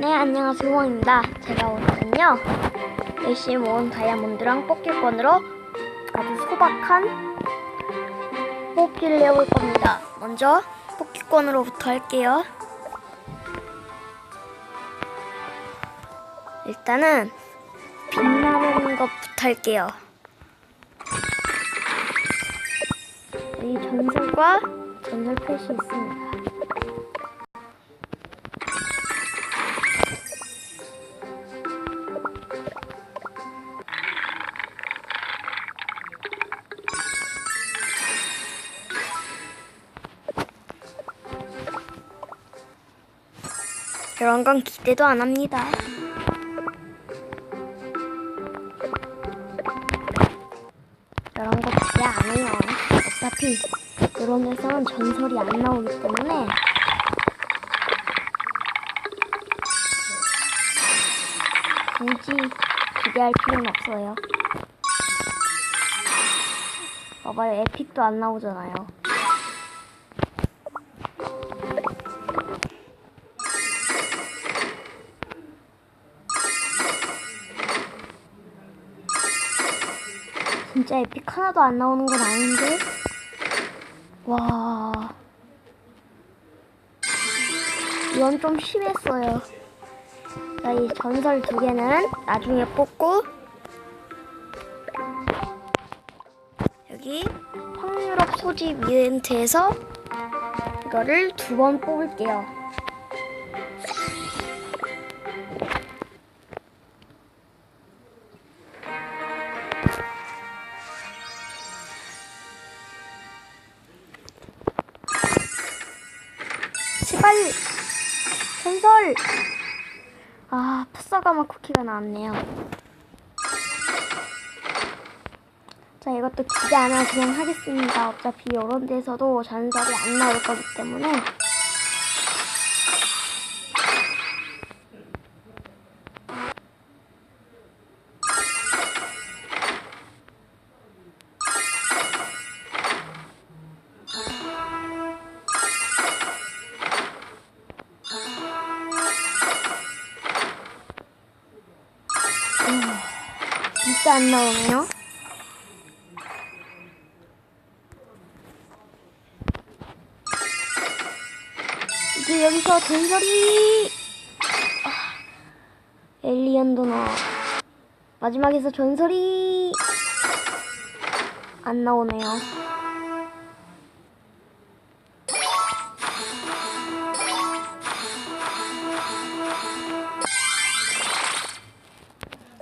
네, 안녕하세요. 호입니다 제가 오늘은요, 열심히 모은 다이아몬드랑 뽑기권으로 아주 소박한 뽑기를 해볼 겁니다. 먼저 뽑기권으로부터 할게요. 일단은 빛나는 것부터 할게요. 이 전설과 전설 펫이 있습니다. 그런 건 기대도 안 합니다. 이런 거 기대 안 해요. 어차피 이런 데서는 전설이 안 나오기 때문에 굳이 기대할 필요는 없어요. 봐봐요, 에픽도 안 나오잖아요. 진짜 에픽 하나도 안 나오는 건 아닌데? 와. 이건 좀 심했어요. 자, 이 전설 두 개는 나중에 뽑고, 여기 황유럽 소집 이벤트에서 이거를 두 번 뽑을게요. 제발 전설. 아 푸사가마 쿠키가 나왔네요. 자 이것도 기대 안 하고 그냥 하겠습니다. 어차피 이런 데서도 전설이 안 나올 거기 때문에 진짜 안 나오네요. 이제 여기서 전설이. 아, 엘리언도 나와. 마지막에서 전설이 안 나오네요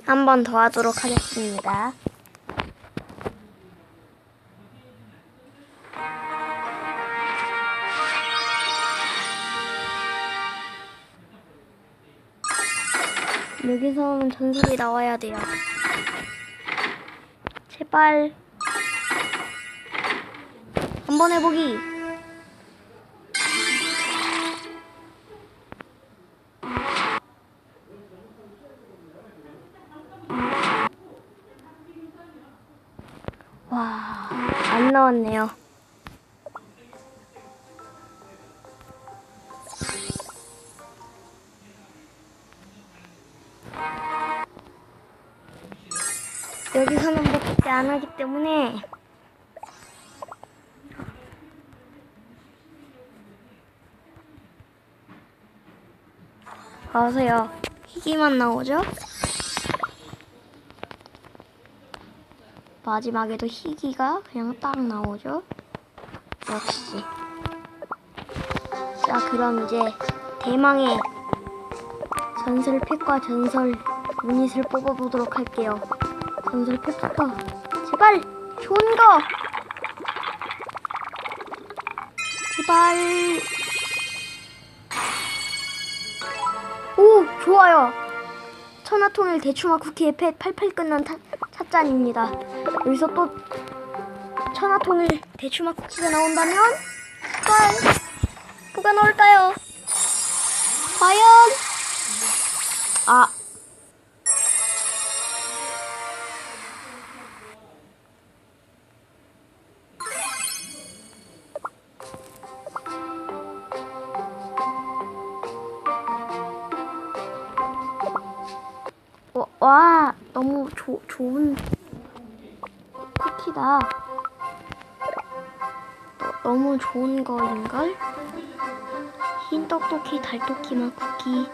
한 번 더 하도록 하겠습니다. 여기서는 전설이 나와야 돼요. 제발. 한번 해보기. 나왔네요. 여기서는 뭐 그때 안 하기 때문에 봐세요. 희귀만 나오죠? 마지막에도 희귀가 그냥 딱 나오죠. 역시. 자, 그럼 이제 대망의 전설 팩과 전설 유닛을 뽑아보도록 할게요. 전설 팩부터 제발 좋은 거. 제발. 오, 좋아요. 천하통일 대추맛 쿠키의 펫 팔팔 끝난 타, 찻잔입니다. 여기서 또 천하통일 대추맛 쿠키가 나온다면 헐 뭐가 나올까요? 과연 아 와, 와 너무 조, 좋은 쿠키다. 너, 너무 좋은 거인걸? 흰 떡볶이, 달토끼맛 쿠키.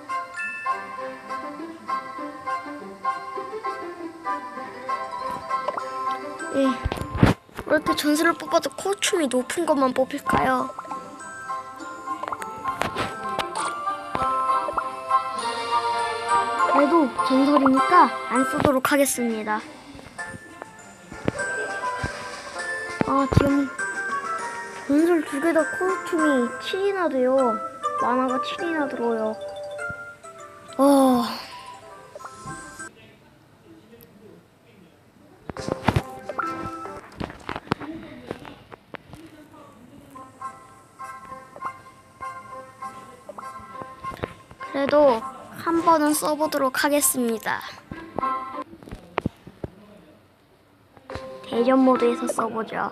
예. 왜 이렇게 전설을 뽑아도 코춤이 높은 것만 뽑힐까요? 그래도 전설이니까 안 쓰도록 하겠습니다. 아, 지금 전설 두 개 다 코스튬이 7이나 돼요. 만화가 7이나 들어요. 어. 그래도 한 번은 써보도록 하겠습니다. 대전 모드에서 써보죠.